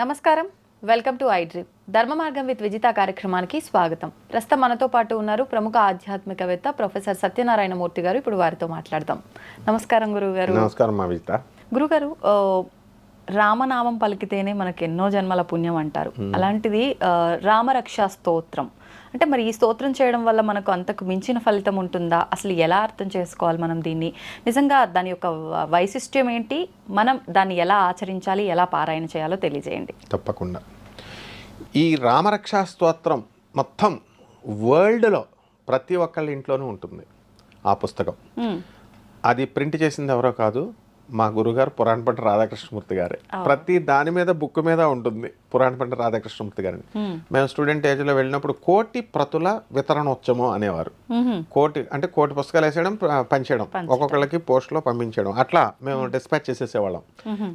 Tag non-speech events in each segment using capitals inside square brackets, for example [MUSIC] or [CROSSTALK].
నమస్కారం. Welcome to I dream. ధర్మ మార్గం విత్ విజిత కార్యక్రమానికి స్వాగతం. ప్రస్తుతం మనతో పాటు ఉన్నారు ప్రముఖ ఆధ్యాత్మికవేత్త ప్రొఫెసర్ సత్యనారాయణ మూర్తి గారు. ఇప్పుడు వారితో మాట్లాడదాం. నమస్కారం గురువు గారు నమస్కారం మా విజిత. గురుగారు ఆ, రామనామం పలికితేనే మనకు ఎన్నో జన్మల పుణ్యం అంటారు. అలాంటిది రామరక్షా స్తోత్రం. అంటే మరి ఈ స్తోత్రం చేయడం వల్ల మనకు అంతకు మించిన ఫలితం ఉంటుందా? అసలు ఎలా అర్థం చేసుకోవాలి మనం దీన్ని? నిజంగా దాని యొక్క వైశిష్ట్యం ఏంటి? మనం దాన్ని ఎలా ఆచరించాలి? ఎలా పారాయణ చేయాలో తెలియజేయండి. తప్పకుండా. ఈ రామరక్షా స్తోత్రం మొత్తం వరల్డ్లో ప్రతి ఒక్కళ్ళ ఇంట్లోనూ ఉంటుంది ఆ పుస్తకం. అది ప్రింట్ చేసింది ఎవరో కాదు మా గురుగారు పురాణపంట రాధాకృష్ణమూర్తి గారే. ప్రతి దాని మీద బుక్ మీద ఉంటుంది పురాణపంట రాధాకృష్ణమూర్తి గారిని. మేము స్టూడెంట్ ఏజ్లో వెళ్ళినప్పుడు కోటి ప్రతుల వితరణోత్సవం అనేవారు. కోటి అంటే కోటి పుస్తకాలు వేసేయడం పంచేయడం. ఒక్కొక్కళ్ళకి పోస్ట్లో పంపించడం అట్లా మేము డిస్పాచ్ చేసేసేవాళ్ళం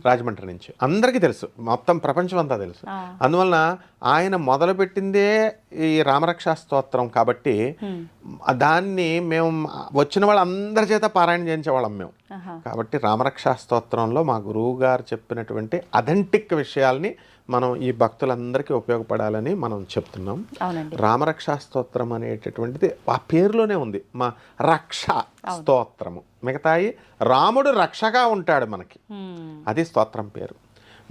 రాజమండ్రి నుంచి. అందరికీ తెలుసు. మొత్తం ప్రపంచం అంతా తెలుసు. అందువలన ఆయన మొదలుపెట్టిందే ఈ రామరక్షా స్తోత్రం కాబట్టి దాన్ని మేము వచ్చిన వాళ్ళందరి చేత పారాయణ చేయించేవాళ్ళం మేము. కాబట్టి రామరక్షా స్తోత్రంలో మా గురువు గారు చెప్పినటువంటి అథెంటిక్ విషయాల్ని మనం ఈ భక్తులందరికీ ఉపయోగపడాలని మనం చెప్తున్నాం. రామరక్షా స్తోత్రం అనేటటువంటిది ఆ పేరులోనే ఉంది. మా రక్ష స్తోత్రము. మిగతాయి రాముడు రక్షగా ఉంటాడు మనకి. అది స్తోత్రం పేరు.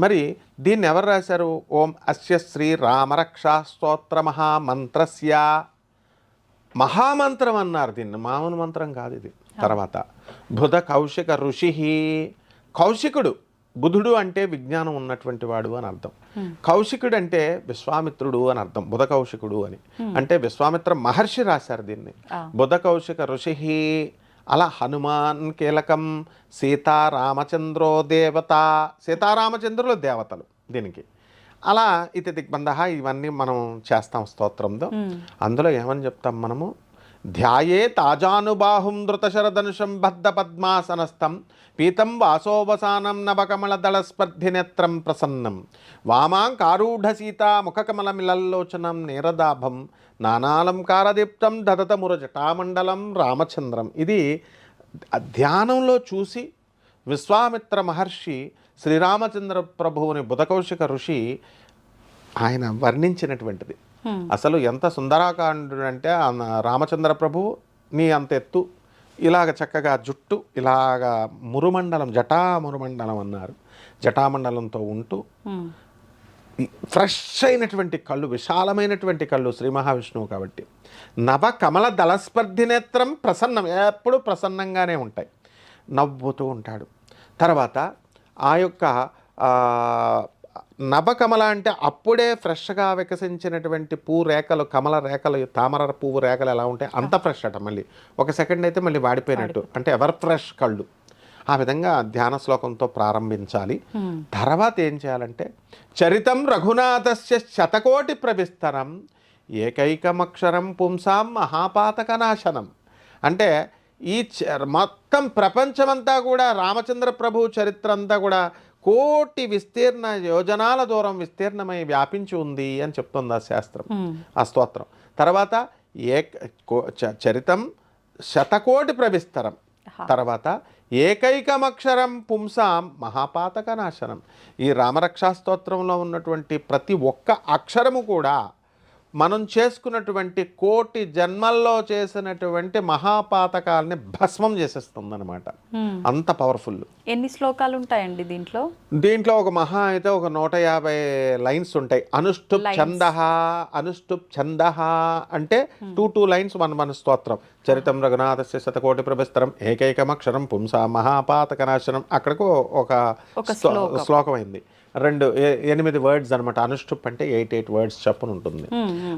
మరి దీన్ని ఎవరు రాశారు? ఓం అస్య శ్రీ రామరక్షా స్తోత్ర మహామంత్రస్య. మహామంత్రం అన్నారు దీన్ని. మామూలు మంత్రం కాదు ఇది. తర్వాత బుధ కౌశిక ఋషి కౌశికుడు బుధుడు అంటే విజ్ఞానం ఉన్నటువంటి వాడు అని అర్థం. కౌశికుడు అంటే విశ్వామిత్రుడు అని అర్థం బుధ కౌశికుడు అని. అంటే విశ్వామిత్ర మహర్షి రాశారు దీన్ని. బుధ కౌశిక ఋషి అలా హనుమాన్ కీలకం సీతారామచంద్రో దేవత సీతారామచంద్రులు దేవతలు దీనికి. అలా ఇతి దిగ్బంధ ఇవన్నీ మనం చేస్తాం స్తోత్రంలో. అందులో ఏమని చెప్తాం మనము? ధ్యాయే తాజానుబాహుం ధృతశరధనుషం బద్ధ పద్మాసనస్థం. పీతం వాసోవసానం నవకమలదళస్పర్ధినేత్రం ప్రసన్నం. వామాంకారూఢ సీతా ముఖకమలమిలల్లోచనం నీరదాభం. నానాలంకారదీప్తం దదతముర జటామండలం రామచంద్రం. ఇది ధ్యానంలో చూసి విశ్వామిత్ర మహర్షి శ్రీరామచంద్ర ప్రభువుని బుధకౌశిక ఋషి ఆయన వర్ణించినటువంటిది. అసలు ఎంత సుందరాకాండు అంటే రామచంద్ర ప్రభు నీ అంత ఎత్తు ఇలాగ చక్కగా జుట్టు ఇలాగ మురుమండలం జటా మురుమండలం అన్నారు. జటామండలంతో ఉంటూ. ఈ ఫ్రెష్ అయినటువంటి కళ్ళు విశాలమైనటువంటి కళ్ళు శ్రీ మహావిష్ణువు కాబట్టి. నవ కమల దళస్పర్ధి నేత్రం ప్రసన్నం ఎప్పుడు ప్రసన్నంగానే ఉంటాయి. నవ్వుతూ ఉంటాడు. తర్వాత ఆ యొక్క ఆ, నవకమల అంటే అప్పుడే ఫ్రెష్గా వికసించినటువంటి పువ్వు రేఖలు కమల రేఖలు తామర పువ్వు రేఖలు ఎలా ఉంటాయి అంత ఫ్రెష్ అట మళ్ళీ. ఒక సెకండ్ అయితే మళ్ళీ వాడిపోయినట్టు. అంటే ఎవర్ ఫ్రెష్ కళ్ళు. ఆ విధంగా ధ్యాన శ్లోకంతో ప్రారంభించాలి. తర్వాత ఏం చేయాలంటే చరితం రఘునాథస్య శతకోటి ప్రవిస్తరం ఏకైకమక్షరం పుంసాం మహాపాతక నాశనం అంటే ఈ మొత్తం ప్రపంచమంతా కూడా రామచంద్ర ప్రభు చరిత్ర అంతా కూడా కోటి విస్తీర్ణ యోజనాల దూరం విస్తీర్ణమై వ్యాపించి ఉంది అని చెప్తుంది ఆ శాస్త్రం. ఆ స్తోత్రం. తర్వాత చ- చరితం శతకోటి ప్రవిస్తరం. తర్వాత ఏకైకమక్షరం పుంసాం మహాపాతక నాశనం. ఈ రామరక్షా స్తోత్రంలో ఉన్నటువంటి ప్రతి ఒక్క అక్షరము కూడా మనం చేసుకున్నటువంటి కోటి జన్మల్లో చేసినటువంటి మహాపాతకాలని భస్మం చేసేస్తుంది అనమాట. అంత పవర్ఫుల్. ఎన్ని శ్లోకాలు ఉంటాయండి దీంట్లో? దీంట్లో ఒక మహా అయితే ఒక నూట యాభై లైన్స్ ఉంటాయి. అనుష్ఠుప్ ఛంద అనుష్ఠుప్ ఛంద అంటే two two lines one one స్తోత్రం. చరితం రఘునాథస్య శతకోటి ప్రభస్తరం ఏకైకమక్షరం పుంసా మహాపాతక నాశనం అక్కడకు ఒక ఒక శ్లో- శ్లోకం. అయింది రెండు ఎనిమిది వర్డ్స్ అనమాట అనుష్ఠుప్ అంటే ఎయిట్ ఎయిట్ వర్డ్స్ చప్పున ఉంటుంది.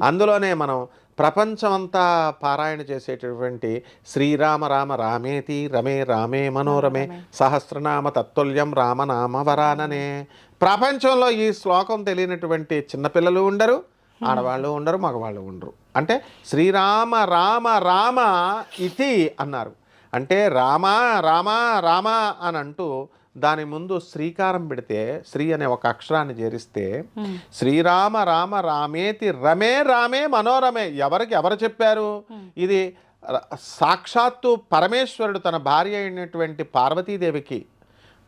అందులోనే మనం ప్రపంచమంతా పారాయణ చేసేటటువంటి శ్రీరామ రామ రామేతి రమే రామే మనోరమే సహస్రనామ తత్తుల్యం రామనామ వరాననే. ప్రపంచంలో ఈ శ్లోకం తెలియనటువంటి చిన్నపిల్లలు ఉండరు ఆడవాళ్ళు ఉండరు మగవాళ్ళు ఉండరు. అంటే శ్రీరామ రామ రామ ఇతి అన్నారు. అంటే రామ రామ రామ అని అంటూ దాని ముందు శ్రీకారం పెడితే శ్రీ అనే ఒక అక్షరాన్ని చేరిస్తే శ్రీరామ రామ రామేతి రమే రామే మనోరమే. ఎవరికి ఎవరు చెప్పారు? ఇది సాక్షాత్తు పరమేశ్వరుడు తన భార్య అయినటువంటి పార్వతీదేవికి.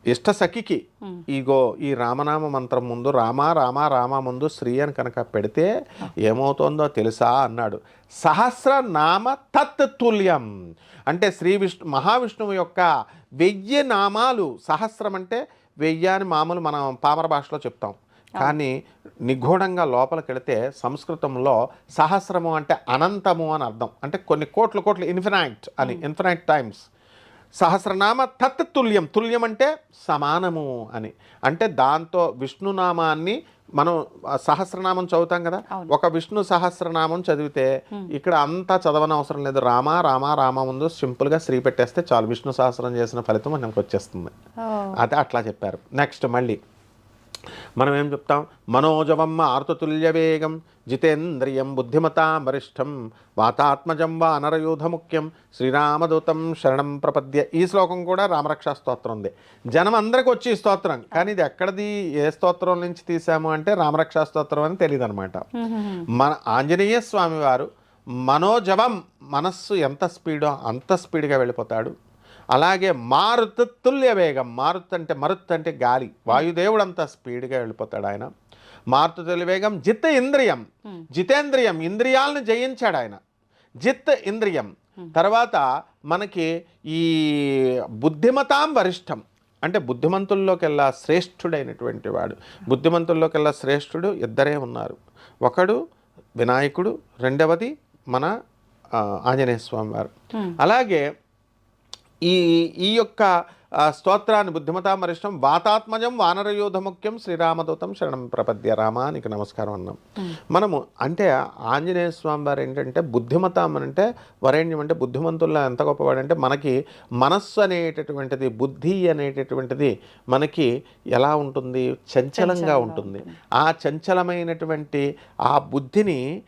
ఇష్ట సఖికి. ఇగో ఈ రామనామ మంత్రం ముందు రామ రామ రామ ముందు శ్రీ అని కనుక పెడితే ఏమవుతుందో తెలుసా అన్నాడు. సహస్రనామ తత్తుల్యం అంటే శ్రీ విష్ణు మహావిష్ణువు యొక్క వెయ్యి నామాలు. సహస్రం అంటే వెయ్యి అని మామూలు మనం పామర భాషలో చెప్తాం. కానీ నిగూఢంగా లోపలికి వెళితే సంస్కృతంలో సహస్రము అంటే అనంతము అని అర్థం. అంటే కొన్ని కోట్ల కోట్లు ఇన్ఫినైట్ అని ఇన్ఫినైట్ టైమ్స్. సహస్రనామ తత్ తుల్యం. తుల్యం అంటే సమానము అని. అంటే దాంతో విష్ణునామాన్ని మనం సహస్రనామం చదువుతాం కదా? ఒక విష్ణు సహస్రనామం చదివితే ఇక్కడ అంతా చదవని అవసరం లేదు. రామ రామ రామ ముందు సింపుల్గా శ్రీ పెట్టేస్తే చాలు. విష్ణు సహస్రం చేసిన ఫలితం మనకు వచ్చేస్తుంది. అదే అట్లా చెప్పారు. నెక్స్ట్ మళ్ళీ. మనం ఏం చెప్తాం? మనోజవం ఆర్తతుల్య వేగం జితేంద్రియం బుద్ధిమతాం వరిష్టం వాతాత్మజం వా అనరయూధ ముఖ్యం శ్రీరామదూతం శరణం ప్రపద్య. ఈ శ్లోకం కూడా రామరక్షా స్తోత్రం ఉంది. జనం అందరికి వచ్చి ఈ స్తోత్రం. కానీ ఇది ఎక్కడిది ఏ స్తోత్రం నుంచి తీసాము అంటే రామరక్షా స్తోత్రం అని తెలియదు అనమాట మన ఆంజనేయ స్వామి వారు మనోజవం మనస్సు ఎంత స్పీడో అంత స్పీడ్గా వెళ్ళిపోతాడు. అలాగే మారుత్ తుల్య వేగం మారుత్ అంటే మరుత్ అంటే గాలి. వాయుదేవుడు అంత స్పీడ్గా వెళ్ళిపోతాడు ఆయన. మారుతు తుల్య వేగం జిత్ ఇంద్రియం. జితేంద్రియం ఇంద్రియాలను జయించాడు ఆయన. జిత్ ఇంద్రియం. తర్వాత మనకి ఈ బుద్ధిమతాం వరిష్టం. అంటే బుద్ధిమంతుల్లోకెల్లా శ్రేష్ఠుడైనటువంటి వాడు. బుద్ధిమంతుల్లోకెల్లా శ్రేష్ఠుడు ఇద్దరే ఉన్నారు. ఒకడు వినాయకుడు రెండవది మన ఆంజనేయ స్వామి వారు. అలాగే ఈ ఈ యొక్క స్తోత్రాన్ని బుద్ధిమతామరిష్టం వాతాత్మజం వానరయోధ ముఖ్యం శ్రీరామదూతం శరణం ప్రపద్య రామ నీకు నమస్కారం అన్నాం. మనము అంటే ఆంజనేయ స్వామి వారు ఏంటంటే బుద్ధిమతం అంటే వరేణ్యం అంటే బుద్ధిమంతుల్లో ఎంత గొప్పవాడంటే మనకి మనస్సు అనేటటువంటిది బుద్ధి అనేటటువంటిది మనకి ఎలా ఉంటుంది? చంచలంగా ఉంటుంది. ఆ చంచలమైనటువంటి ఆ బుద్ధిని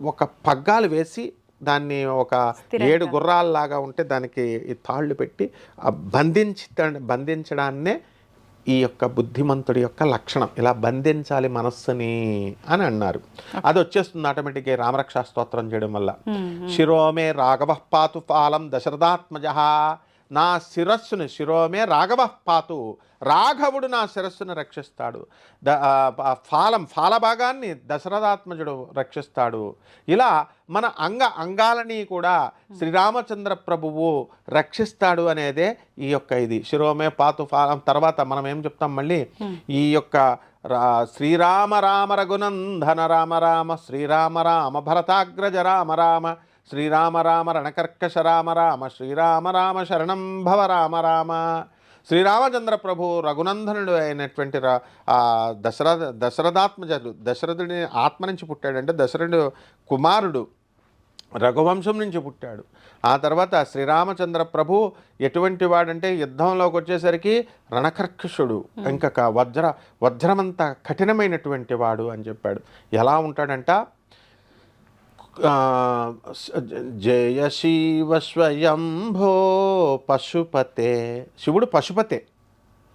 ఒక పగ్గాలు వేసి దాన్ని ఒక ఏడు గుర్రాల్లాగా ఉంటే దానికి ఈ తాళ్ళు పెట్టి ఆ బంధించి బంధించడాన్నే ఈ యొక్క బుద్ధిమంతుడి యొక్క లక్షణం. ఇలా బంధించాలి మనస్సుని అని అన్నారు. అది వచ్చేస్తుంది ఆటోమేటిక్గా రామరక్షా స్తోత్రం చేయడం వల్ల. శిరోమే రాఘవ పాతు పాలం దశరథాత్మజ నా శిరస్సును శిరోమే రాఘవ పాతు. రాఘవుడు నా శిరస్సును రక్షిస్తాడు. ద ఫాలం ఫాల భాగాన్ని దశరథాత్మజుడు రక్షిస్తాడు. ఇలా మన అంగ అంగాలని కూడా శ్రీరామచంద్ర ప్రభువు రక్షిస్తాడు అనేదే ఈ యొక్క ఇది. శిరోమే పాతు ఫాలం తర్వాత మనం ఏం చెప్తాం మళ్ళీ? ఈ యొక్క రా శ్రీరామ రామ రఘునందన రామ రామ శ్రీరామ రామ భరతాగ్రజ రామ రామ శ్రీరామ రామ రణకర్కశ రామ రామ శ్రీరామ రామ శరణం భవ రామ రామ. శ్రీరామచంద్ర ప్రభు రఘునందనుడు అయినటువంటి దశరథ దశరథాత్మజుడు దశరథుడి ఆత్మ నుంచి పుట్టాడంటే దశరథుడు కుమారుడు రఘువంశం నుంచి పుట్టాడు. ఆ తర్వాత శ్రీరామచంద్ర ప్రభు ఎటువంటి వాడంటే యుద్ధంలోకి వచ్చేసరికి రణకర్కషుడు ఇంకా వజ్ర వజ్రమంత కఠినమైనటువంటి వాడు అని చెప్పాడు. ఎలా ఉంటాడంట? జయ శివ స్వయంభో పశుపతే. శివుడు పశుపతే.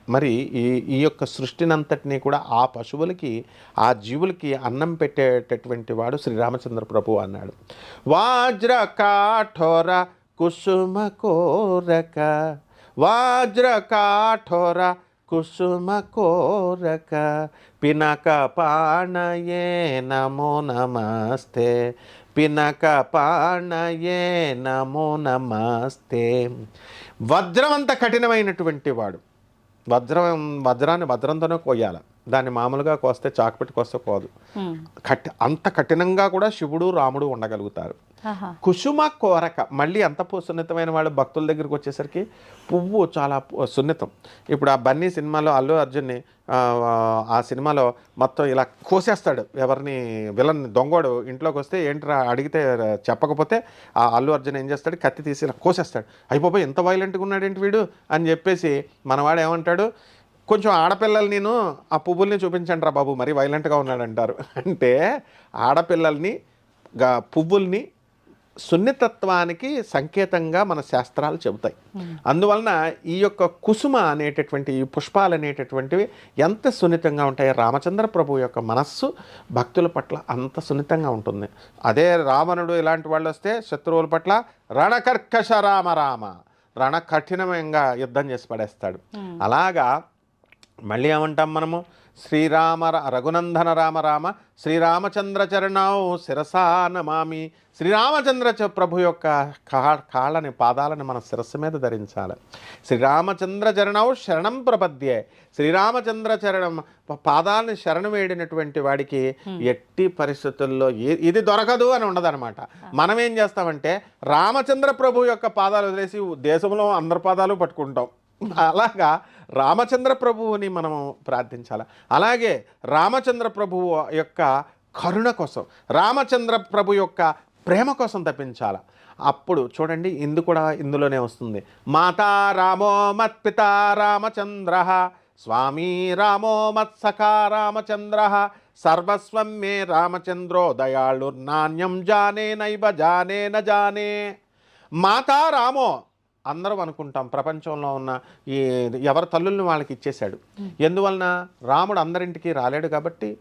మరి ఈ ఈ యొక్క సృష్టినంతటినీ కూడా ఆ పశువులకి ఆ జీవులకి అన్నం పెట్టేటటువంటి వాడు శ్రీరామచంద్ర ప్రభు అన్నాడు. వాజ్ర కాఠోర కుసుమ కోరక. వాజ్ర కాఠోర కుసుమ కోరక. పినక పాణయే నమో నమస్తే. పినక పాణయే నమో నమస్తే. వజ్రం అంత కఠినమైనటువంటి వాడు. వజ్రం వజ్రాన్ని వజ్రంతోనే కోయాలి. దాన్ని మామూలుగా కోస్తే చాకు పెట్టి కోస్తే కోదు కఠి అంత కఠినంగా కూడా శివుడు రాముడు ఉండగలుగుతారు. కుసుమ కోరక మళ్ళీ అంత సున్నితమైన వాళ్ళు భక్తుల దగ్గరికి వచ్చేసరికి పువ్వు చాలా సున్నితం. ఇప్పుడు ఆ బన్నీ సినిమాలో అల్లు అర్జున్ని ఆ, సినిమాలో మొత్తం ఇలా కోసేస్తాడు. ఎవరిని విలన్ దొంగోడు ఇంట్లోకి వస్తే ఏంట్రా అడిగితే చెప్పకపోతే ఆ అల్లు అర్జున్ ఏం చేస్తాడు? కత్తి తీసి ఇలా కోసేస్తాడు. అయిపోయి ఎంత వైలెంట్గా ఉన్నాడు ఏంటి వీడు? అని చెప్పేసి మనవాడు ఏమంటాడు కొంచెం ఆడపిల్లలు నేను ఆ పువ్వుల్ని చూపించండి రా బాబు మరి వైలెంట్గా ఉన్నాడు అంటారు. అంటే ఆడపిల్లల్ని గా పువ్వుల్ని సున్నితత్వానికి సంకేతంగా మన శాస్త్రాలు చెబుతాయి. అందువలన ఈ యొక్క కుసుమ అనేటటువంటి ఈ పుష్పాలు అనేటటువంటివి ఎంత సున్నితంగా ఉంటాయి రామచంద్ర ప్రభు యొక్క మనస్సు భక్తుల పట్ల అంత సున్నితంగా ఉంటుంది. అదే రావణుడు ఇలాంటి వాళ్ళు వస్తే శత్రువుల పట్ల రణకర్కశ రామ రామ రణ కఠినంగా యుద్ధం చేసి పడేస్తాడు. అలాగా మళ్ళీ ఏమంటాం మనము? శ్రీరామ రఘునందన రామ రామ శ్రీరామచంద్ర చరణం శిరసా నమామి. శ్రీరామచంద్ర చ- ప్రభు యొక్క కా కాళ్ళని పాదాలని మన శిరస్సు మీద ధరించాలి. శ్రీరామచంద్ర చరణం శరణం ప్రపద్యే. శ్రీరామచంద్ర చరణం పాదాలని శరణు వేడినటువంటి వాడికి ఎట్టి పరిస్థితుల్లో ఇది దొరకదు అని ఉండదన్నమాట. మనం ఏం చేస్తామంటే రామచంద్ర ప్రభు యొక్క పాదాలు వదిలేసి దేశంలో అందరి పాదాలు పట్టుకుంటాం. అలాగా రామచంద్ర ప్రభువుని మనము ప్రార్థించాలి? అలాగే రామచంద్ర ప్రభువు యొక్క కరుణ కోసం రామచంద్ర ప్రభు యొక్క ప్రేమ కోసం తప్పించాలి అప్పుడు చూడండి ఇందు కూడా ఇందులోనే వస్తుంది. మాతా రామో మత్పిత రామచంద్ర స్వామి రామో మత్సఖా రామచంద్ర సర్వస్వం మే రామచంద్రో దయాళు నాణ్యం జానే నైవ జానే న జానే. మాతా రామో అందరం అనుకుంటాం ప్రపంచంలో ఉన్న ఈ ఎవరి తల్లుల్ని వాళ్ళకి ఇచ్చేశాడు. ఎందువలన రాముడు అందరింటికి రాలేడు కాబట్టి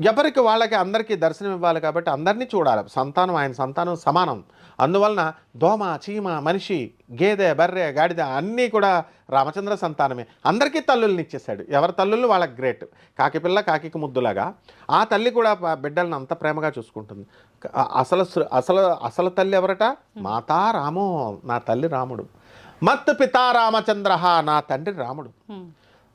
ఎవరికి వాళ్ళకి అందరికీ దర్శనం ఇవ్వాలి కాబట్టి అందరినీ చూడాలి. సంతానం ఆయన సంతానం సమానం. అందువలన దోమ చీమ మనిషి గేదె బర్రె గాడిద అన్నీ కూడా రామచంద్ర సంతానమే. అందరికీ తల్లుల్ని ఇచ్చేశాడు. ఎవరి తల్లులు వాళ్ళకి గ్రేట్. కాకి పిల్ల కాకి ముద్దులాగా. ఆ తల్లి కూడా బిడ్డలను అంత ప్రేమగా చూసుకుంటుంది. అసలు అసలు అసలు తల్లి ఎవరట? మాతా రామో నా తల్లి రాముడు. మత్ పితా రామచంద్ర నా తండ్రి రాముడు.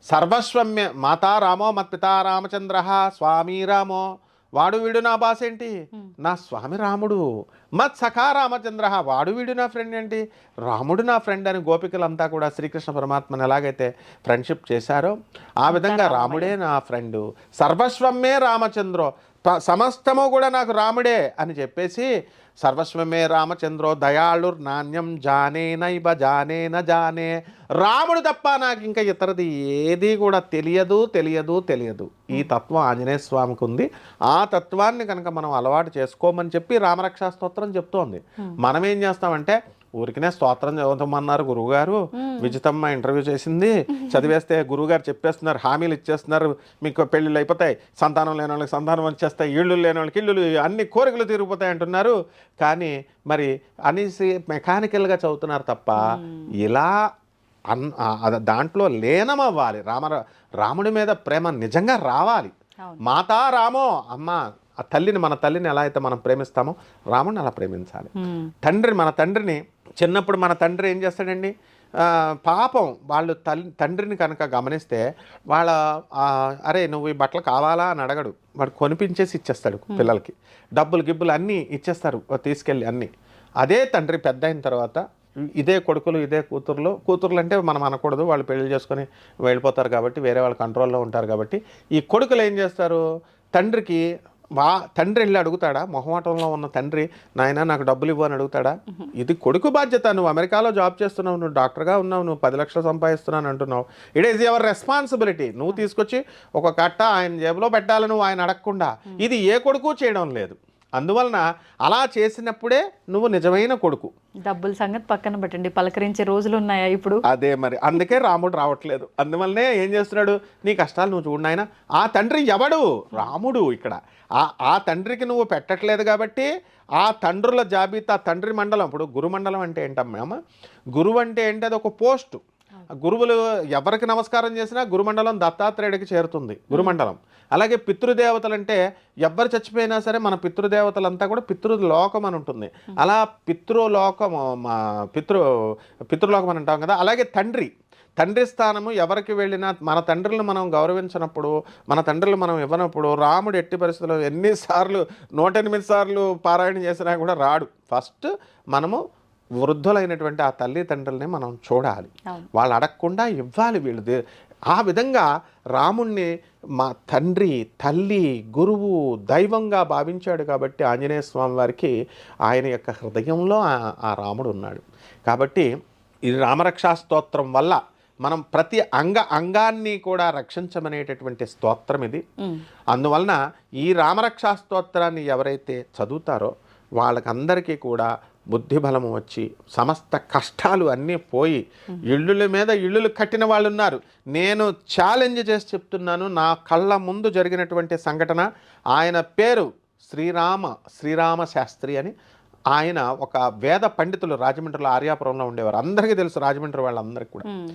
సర్వస్వమ్య మాతా రామో మత్ పితా రామచంద్ర స్వామి రామో వాడు వీడు నా బాస్ ఏంటి? నా స్వామి రాముడు. మత్ సఖా రామచంద్ర వాడు వీడు నా ఫ్రెండ్ ఏంటి? రాముడు నా ఫ్రెండ్ అని గోపికలంతా కూడా శ్రీకృష్ణ పరమాత్మని ఎలాగైతే ఫ్రెండ్షిప్ చేశారో ఆ విధంగా రాముడే. నా ఫ్రెండు సర్వస్వమే రామచంద్రో. సమస్తము కూడా నాకు రాముడే అని చెప్పేసి సర్వస్వమే రామచంద్రో దయాళుర్ నాణ్యం జానే నైబ జానే న జానే. రాముడు తప్ప నాకు ఇంకా ఇతరది ఏది కూడా తెలియదు తెలియదు తెలియదు. ఈ తత్వం ఆంజనేయ స్వామికి ఉంది ఆ తత్వాన్ని కనుక మనం అలవాటు చేసుకోమని చెప్పి రామరక్షా స్తోత్రం చెప్తోంది. మనం ఏం చేస్తామంటే ఊరికనే స్తోత్రం చదవమన్నారు గురువుగారు. విజితమ్మ ఇంటర్వ్యూ చేసింది. చదివేస్తే గురువుగారు చెప్పేస్తున్నారు హామీలు ఇచ్చేస్తున్నారు. మీకు పెళ్ళిళ్ళు అయిపోతాయి సంతానం లేని వాళ్ళకి సంతానం వచ్చేస్తాయి ఇళ్ళు లేని వాళ్ళకి ఇళ్ళు అన్ని కోరికలు తీరిపోతాయి అంటున్నారు. కానీ మరి అనేసి మెకానికల్గా చదువుతున్నారు తప్ప ఇలా అన్ దాంట్లో లీనమవ్వాలి. రామ రాముడి మీద ప్రేమ నిజంగా రావాలి. మాతా రామో అమ్మ ఆ తల్లిని మన తల్లిని ఎలా అయితే మనం ప్రేమిస్తామో రాముడిని అలా ప్రేమించాలి. తండ్రి మన తండ్రిని చిన్నప్పుడు మన తండ్రి ఏం చేస్తాడండి? పాపం వాళ్ళు తల్లి తండ్రిని కనుక గమనిస్తే వాళ్ళ అరే నువ్వు ఈ బట్టలు కావాలా అని అడగడు. వాడు కొనిపించేసి ఇచ్చేస్తాడు పిల్లలకి. డబ్బులు గిబ్బులు అన్నీ ఇచ్చేస్తారు తీసుకెళ్ళి అన్నీ. అదే తండ్రి పెద్ద అయిన తర్వాత ఇదే కొడుకులు ఇదే కూతుర్లు కూతుర్లు అంటే మనం అనకూడదు. వాళ్ళు పెళ్ళి చేసుకొని వెళ్ళిపోతారు కాబట్టి వేరే వాళ్ళ కంట్రోల్లో ఉంటారు కాబట్టి ఈ కొడుకులు ఏం చేస్తారు? తండ్రికి వా తండ్రి వెళ్ళి అడుగుతాడా? మొహమాటంలో ఉన్న తండ్రి నాయన నాకు డబ్బులు ఇవ్వు అని అడుగుతాడా? ఇది కొడుకు బాధ్యత. నువ్వు అమెరికాలో జాబ్ చేస్తున్నావు నువ్వు డాక్టర్గా ఉన్నావు నువ్వు పది లక్షలు సంపాదిస్తున్నాను అంటున్నావు. ఇట్ ఈస్ యువర్ రెస్పాన్సిబిలిటీ నువ్వు తీసుకొచ్చి ఒక కట్ట ఆయన జేబులో పెట్టాలని నువ్వు ఆయన అడగకుండా. ఇది ఏ కొడుకు చేయడం లేదు. అందువలన అలా చేసినప్పుడే నువ్వు నిజమైన కొడుకు. డబ్బుల సంగతి పక్కన పెట్టండి. పలకరించే రోజులు ఉన్నాయా ఇప్పుడు? అదే మరి. అందుకే రాముడు రావట్లేదు. అందువల్లనే ఏం చేస్తున్నాడు? నీ కష్టాలు నువ్వు చూడు నాయన. ఆ తండ్రి ఎవడు? రాముడు ఇక్కడ. ఆ ఆ తండ్రికి నువ్వు పెట్టట్లేదు కాబట్టి ఆ తండ్రుల జాబితా తండ్రి మండలం. ఇప్పుడు గురుమండలం అంటే ఏంటమ్మా? గురువు అంటే ఏంటి? అది ఒక పోస్టు. గురువులు ఎవరికి నమస్కారం చేసినా గురుమండలం దత్తాత్రేయుడికి చేరుతుంది గురుమండలం. అలాగే పితృదేవతలు అంటే ఎవ్వరు చచ్చిపోయినా సరే మన పితృదేవతలంతా కూడా పితృలోకం అని ఉంటుంది. అలా పితృలోకం మా పితృ పితృలోకం అని అంటాం కదా. అలాగే తండ్రి తండ్రి స్థానము ఎవరికి వెళ్ళినా మన తండ్రులను మనం గౌరవించినప్పుడు మన తండ్రులు మనం ఇవ్వనప్పుడు రాముడు ఎట్టి పరిస్థితుల్లో ఎన్నిసార్లు నూట ఎనిమిది సార్లు పారాయణ చేసినా కూడా రాడు. ఫస్ట్ మనము వృద్ధులైనటువంటి ఆ తల్లి తండ్రుల్ని మనం చూడాలి. వాళ్ళు అడగకుండా ఇవ్వాలి వీళ్ళు. దే- ఆ విధంగా రాముణ్ణి మా తండ్రి తల్లి గురువు దైవంగా భావించాడు కాబట్టి ఆంజనేయ స్వామి వారికి ఆయన యొక్క హృదయంలో ఆ- రాముడు ఉన్నాడు. కాబట్టి ఇది రామరక్షా స్తోత్రం వల్ల మనం ప్రతి అంగ అంగాన్ని కూడా రక్షించమనేటటువంటి స్తోత్రం ఇది. అందువలన ఈ రామరక్షా స్తోత్రాన్ని ఎవరైతే చదువుతారో వాళ్ళకందరికీ కూడా బుద్ధి బలము వచ్చి సమస్త కష్టాలు అన్నీ పోయి ఇళ్ళుల మీద ఇళ్ళులు కట్టిన వాళ్ళు ఉన్నారు నేను ఛాలెంజ్ చేసి చెప్తున్నాను నా కళ్ళ ముందు జరిగినటువంటి సంఘటన. ఆయన పేరు శ్రీరామ శ్రీరామ శాస్త్రి అని ఆయన ఒక వేద పండితులు రాజమండ్రిలో ఆర్యాపురంలో ఉండేవారు. అందరికీ తెలుసు రాజమండ్రి వాళ్ళందరికీ కూడా.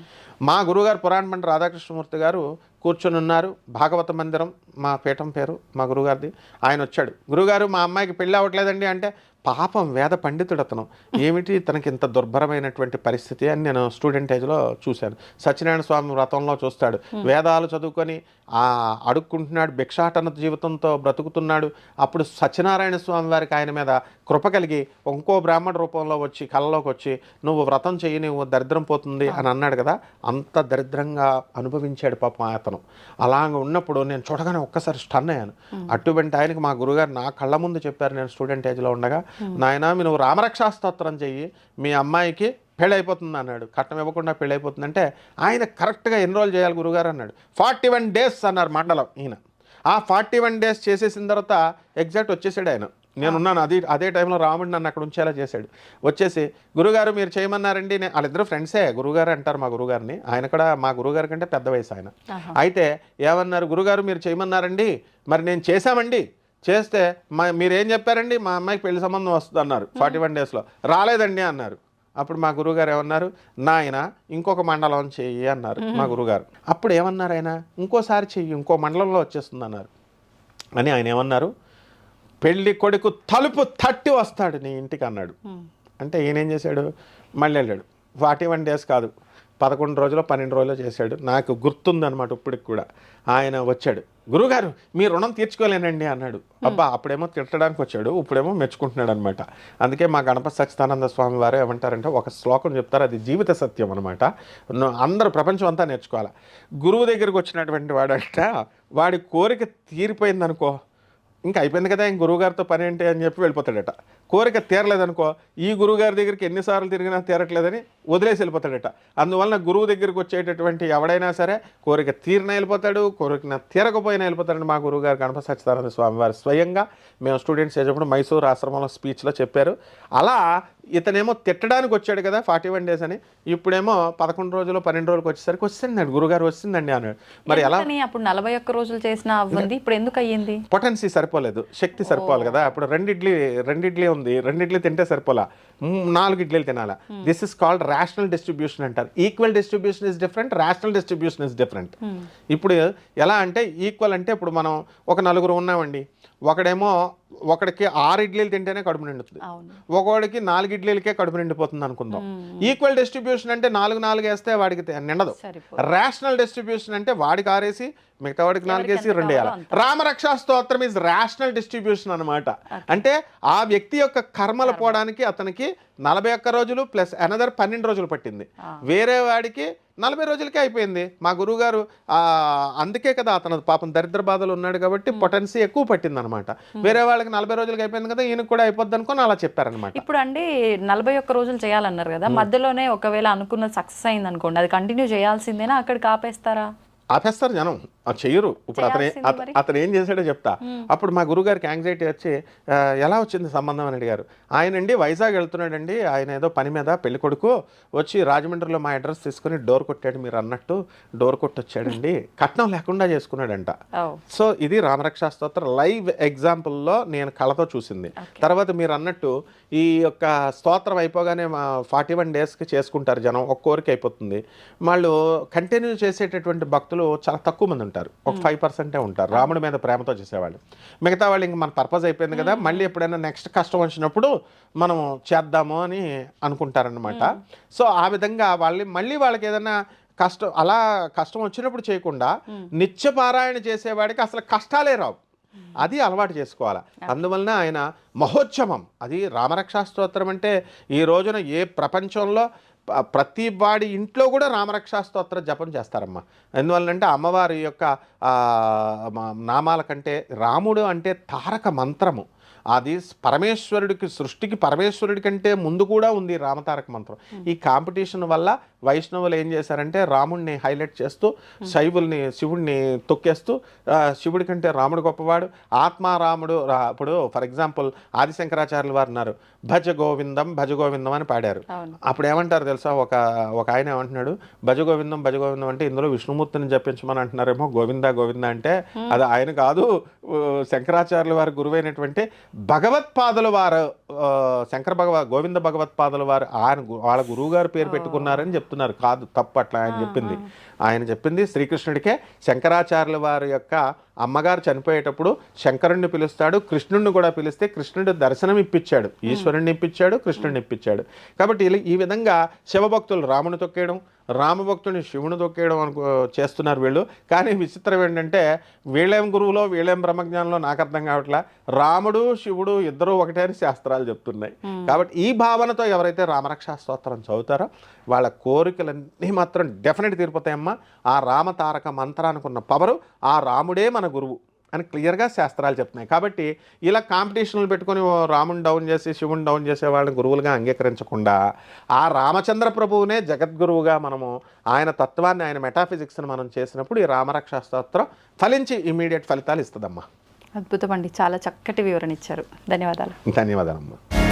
మా గురుగారు పురాణ పండి రాధాకృష్ణమూర్తి గారు కూర్చొని ఉన్నారు. భాగవత మందిరం మా పీఠం పేరు మా గురుగారిది. ఆయన వచ్చాడు. గురుగారు మా అమ్మాయికి పెళ్ళి అవ్వట్లేదండి అంటే పాపం వేద పండితుడు అతను ఏమిటి? తనకి ఇంత దుర్భరమైనటువంటి పరిస్థితి అని నేను స్టూడెంట్ ఏజ్లో చూశాను. సత్యనారాయణ స్వామి వ్రతంలో చూస్తాడు. వేదాలు చదువుకొని ఆ అడుక్కుంటున్నాడు భిక్షాటన జీవితంతో బ్రతుకుతున్నాడు. అప్పుడు సత్యనారాయణ స్వామి వారికి ఆయన మీద కృప కలిగి ఇంకో బ్రాహ్మణ రూపంలో వచ్చి కళ్ళలోకి వచ్చి నువ్వు వ్రతం చెయ్యి నువ్వు దరిద్రం పోతుంది అని అన్నాడు కదా అంత దరిద్రంగా అనుభవించాడు పాపం అతను. అలాగ ఉన్నప్పుడు నేను చూడగానే ఒక్కసారి స్టన్ అయ్యాను. అటువంటి ఆయనకి మా గురుగారు నా కళ్ళ ముందు చెప్పారు. నేను స్టూడెంట్ ఏజ్లో ఉండగా నాయన నువ్వు రామరక్షా స్తోత్రం చెయ్యి మీ అమ్మాయికి పెళ్ళి అయిపోతుంది అన్నాడు. కట్నం ఇవ్వకుండా పెళ్ళి అయిపోతుంది అంటే ఆయన కరెక్ట్గా ఎన్రోల్ చేయాలి గురుగారు అన్నాడు. ఫార్టీ వన్ డేస్ అన్నారు మండలం ఈయన. ఆ ఫార్టీ వన్ డేస్ చేసేసిన తర్వాత ఎగ్జాక్ట్ వచ్చేసాడు ఆయన. నేనున్నాను అది అదే టైంలో రాముడు నన్ను అక్కడ ఉంచేలా చేశాడు. వచ్చేసి గురుగారు మీరు చేయమన్నారండి. నే- వాళ్ళిద్దరు ఫ్రెండ్సే గురుగారు అంటారు మా గురుగారిని. ఆయన కూడా మా గురుగారి కంటే పెద్ద వయసు ఆయన. అయితే ఏమన్నారు గురుగారు మీరు చేయమన్నారండి. మరి నేను చేశామండి. చేస్తే మా మీరేం చెప్పారండి? మా అమ్మాయికి పెళ్ళి సంబంధం వస్తుంది అన్నారు. ఫార్టీ వన్ డేస్లో. రాలేదండి అన్నారు. అప్పుడు మా గురువుగారు ఏమన్నారు? నాయన ఇంకొక మండలం చెయ్యి అన్నారు మా గురువుగారు. అప్పుడు ఏమన్నారు ఆయన? ఇంకోసారి చెయ్యి ఇంకో మండలంలో వచ్చేస్తుంది అన్నారు. అని ఆయన ఏమన్నారు? పెళ్ళి కొడుకు తలుపు తట్టి వస్తాడు నీ ఇంటికి అన్నాడు. అంటే ఈయన ఏం చేశాడు? మళ్ళీ వెళ్ళాడు. ఫార్టీ వన్ డేస్ కాదు. పదకొండు రోజులు పన్నెండు రోజులు చేశాడు. నాకు గుర్తుందనమాట ఇప్పటికి కూడా. ఆయన వచ్చాడు. గురుగారు మీ రుణం తీర్చుకోలేనండి అన్నాడు. అబ్బా అప్పుడేమో తిట్టడానికి వచ్చాడు. ఇప్పుడేమో మెచ్చుకుంటున్నాడు అనమాట అందుకే మా గణపతి సచ్చిదానంద స్వామి వారు ఏమంటారంటే ఒక శ్లోకం చెప్తారు. అది జీవిత సత్యం అనమాట అందరూ ప్రపంచం అంతా నేర్చుకోవాలి. గురువు దగ్గరికి వచ్చినటువంటి వాడంట వాడి కోరిక తీరిపోయిందనుకో ఇంకా అయిపోయింది కదా ఇంక గురువుగారితో పని ఏంటి అని చెప్పి వెళ్ళిపోతాడట. కోరిక తీరలేదనుకో ఈ గురువుగారి దగ్గరికి ఎన్నిసార్లు తిరిగినా తీరట్లేదని వదిలేసి వెళ్ళిపోతాడట. అందువలన గురువు దగ్గరికి వచ్చేటటువంటి ఎవడైనా సరే కోరిక తీరిన వెళ్ళిపోతాడు కోరిక తీరకపోయినా వెళ్ళిపోతాడని మా గురువుగారు గణప సత్యనారాయణ స్వామి వారు స్వయంగా మేము స్టూడెంట్స్ చేసేటప్పుడు మైసూరు ఆశ్రమంలో స్పీచ్లో చెప్పారు. అలా ఇతనేమో తిట్టడానికి వచ్చాడు కదా ఫార్టీ వన్ డేస్ అని. ఇప్పుడేమో పదకొండు రోజులు పన్నెండు రోజులకు వచ్చేసరికి వచ్చిందండి గురుగారు వచ్చిందండి అన్నాడు. మరి ఎలా? అప్పుడు నలభై ఒక్క రోజులు చేసిన అవ్వంది? ఇప్పుడు ఎందుకు అయ్యింది? పొటెన్సీ సరిపోలేదు శక్తి సరిపోవాలి కదా. అప్పుడు రెండు ఇడ్లీ రెండు ఇడ్లీ ఉంది రెండు ఇడ్లీ తింటే సరిపోలా. నాలుగు ఇడ్లీలు తినాలా. This is called rational distribution అంటారు. Equal distribution is different rational distribution is different ఇప్పుడు ఎలా అంటే ఈక్వల్ అంటే ఇప్పుడు మనం ఒక నలుగురు ఉన్నామండి. ఒకడేమో ఒకడికి ఆరు ఇడ్లీలు తింటేనే కడుపు నిండుతుంది. అవును. ఒకవాడికి నాలుగు ఇడ్లీలకే కడుపు నిండిపోతుంది అనుకుందాం. ఈక్వల్ డిస్ట్రిబ్యూషన్ అంటే నాలుగు నాలుగు వేస్తే వాడికి నిండదు. రేషనల్ డిస్ట్రిబ్యూషన్ అంటే వాడికి ఆరేసి మిగతా వాడికి నాలుగేసి రెండు వేయాలి. రామరక్షా స్తోత్రం ఇస్ రేషనల్ డిస్ట్రిబ్యూషన్ అన్నమాట. అంటే ఆ వ్యక్తి యొక్క కర్మలు పోవడానికి అతనికి నలభై ఒక్క రోజులు ప్లస్ అనదర్ పన్నెండు రోజులు పట్టింది. వేరే వాడికి నలభై రోజులకే అయిపోయింది. మా గురువుగారు ఆ, అందుకే కదా అతను పాపం దరిద్ర బాధలు ఉన్నాడు కాబట్టి పొటెన్సీ ఎక్కువ పట్టింది అనమాట వేరే వాళ్ళకి నలభై రోజులకి అయిపోయింది కదా ఈయనకు కూడా అయిపోద్ది అనుకొని అలా చెప్పారనమాట. ఇప్పుడు అండి నలభై ఒక్క రోజులు చేయాలన్నారు కదా మధ్యలోనే ఒకవేళ అనుకున్న సక్సెస్ అయింది అనుకోండి అది కంటిన్యూ చేయాల్సిందేనా? అక్కడికి ఆపేస్తారా? ఆపేస్తారు జనం. చెయ్యరు. ఇప్పుడు అతను. అతను ఏం చేశాడో చెప్తా. అప్పుడు మా గురుగారికి యాంగ్జైటీ వచ్చి "ఆ, ఎలా వచ్చింది సంబంధం? అని అడిగారు. ఆయన అండి వైజాగ్ వెళ్తున్నాడండి. ఆయన ఏదో పని మీద పెళ్ళి కొడుకు వచ్చి రాజమండ్రిలో మా అడ్రస్ తీసుకుని డోర్ కొట్టాడు మీరు అన్నట్టు. డోర్ కొట్టొచ్చాడండి. [LAUGHS] కట్నం లేకుండా చేసుకున్నాడంట. సో ఇది రామరక్షా స్తోత్రం లైవ్ ఎగ్జాంపుల్లో నేను కళతో చూసింది. తర్వాత మీరు అన్నట్టు ఈ యొక్క స్తోత్రం అయిపోగానే మా ఫార్టీ వన్ డేస్కి చేసుకుంటారు జనం. ఒక కోరిక అయిపోతుంది. వాళ్ళు కంటిన్యూ చేసేటటువంటి భక్తులు చాలా తక్కువ మంది ఉంటారు. ఒక ఫైవ్ పర్సెంటే ఉంటారు. రాముడి మీద ప్రేమతో చేసేవాళ్ళు. మిగతా వాళ్ళు ఇంక మన పర్పస్ అయిపోయింది కదా మళ్ళీ ఎప్పుడైనా నెక్స్ట్ కష్టం వచ్చినప్పుడు మనం చేద్దాము అని అనుకుంటారనమాట సో ఆ విధంగా వాళ్ళు మళ్ళీ వాళ్ళకి ఏదైనా కష్టం అలా కష్టం వచ్చినప్పుడు చేయకుండా నిత్య పారాయణ చేసేవాడికి అసలు కష్టాలే రావు. అది అలవాటు చేసుకోవాలి. అందువలన ఆయన మహోత్సవం అది రామరక్షా స్తోత్రం అంటే ఈ రోజున ఏ ప్రపంచంలో ప్రతి వాడి ఇంట్లో కూడా రామరక్షా స్తోత్ర జపం చేస్తారమ్మా. ఎందువల్లంటే అమ్మవారి యొక్క మా- నామాల కంటే రాముడు అంటే తారక మంత్రము. అది పరమేశ్వరుడికి సృష్టికి పరమేశ్వరుడి కంటే ముందు కూడా ఉంది రామతారక మంత్రం. ఈ కాంపిటీషన్ వల్ల వైష్ణవులు ఏం చేశారంటే రాముడిని హైలైట్ చేస్తూ శైవుల్ని శివుడిని తొక్కేస్తూ శివుడి కంటే రాముడు గొప్పవాడు ఆత్మారాముడు ఇప్పుడు ఫర్ ఎగ్జాంపుల్ ఆదిశంకరాచార్యులు వారు అన్నారు భజ గోవిందం భజ గోవిందం అని పాడారు. అప్పుడు ఏమంటారు తెలుసా? ఒక ఒక ఆయన ఏమంటున్నాడు? భజ గోవిందం భజ గోవిందం అంటే ఇందులో విష్ణుమూర్తిని జపించమని అంటున్నారేమో గోవింద గోవింద అంటే అది ఆయన కాదు. శంకరాచార్యుల వారి గురువైనటువంటి భగవత్పాదుల వారు శంకర భగవ గోవింద భగవత్పాదుల వారు ఆయన వాళ్ళ గురువు గారు పేరు పెట్టుకున్నారని చెప్తున్నారు. కాదు తప్పు అట్లా ఆయన చెప్పింది. ఆయన చెప్పింది శ్రీకృష్ణుడికే శంకరాచార్యుల వారి యొక్క అమ్మగారు చనిపోయేటప్పుడు శంకరుణ్ణి పిలుస్తాడు కృష్ణుడిని కూడా పిలిస్తే కృష్ణుడు దర్శనం ఇప్పించాడు ఈశ్వరుణ్ణి ఇప్పించాడు కృష్ణుడిని ఇప్పించాడు కాబట్టి ఈ విధంగా శివభక్తులు రాముని తొక్కేయడం రామభక్తుని శివుని తొక్కేయడం అనుకో చేస్తున్నారు వీళ్ళు. కానీ విచిత్రం ఏంటంటే వీళ్ళేం గురువులో వీళ్ళేం బ్రహ్మజ్ఞానంలో నాకు అర్థం కావట్లా. రాముడు శివుడు ఇద్దరూ ఒకటే అని శాస్త్రాలు చెప్తున్నాయి. కాబట్టి ఈ భావనతో ఎవరైతే రామరక్షా స్తోత్రం చదువుతారో వాళ్ళ కోరికలన్నీ మాత్రం డెఫినెట్ తీరిపోతాయమ్మా. ఆ రామతారక మంత్రానికి ఉన్న పవరు ఆ రాముడే మన గురువు. అని క్లియర్గా శాస్త్రాలు చెప్తున్నాయి. కాబట్టి ఇలా కాంపిటీషన్లు పెట్టుకొని రాముని డౌన్ చేసి శివుని డౌన్ చేసే వాళ్ళని గురువులుగా అంగీకరించకుండా ఆ రామచంద్ర ప్రభువునే జగద్గురువుగా మనము ఆయన తత్వాన్ని ఆయన మెటాఫిజిక్స్ని మనం చేసినప్పుడు ఈ రామరక్షా స్తోత్రం ఫలించి ఇమీడియట్ ఫలితాలు ఇస్తుందమ్మా. అద్భుతం అండి. చాలా చక్కటి వివరణ ఇచ్చారు. ధన్యవాదాలు. ధన్యవాదాలమ్మా.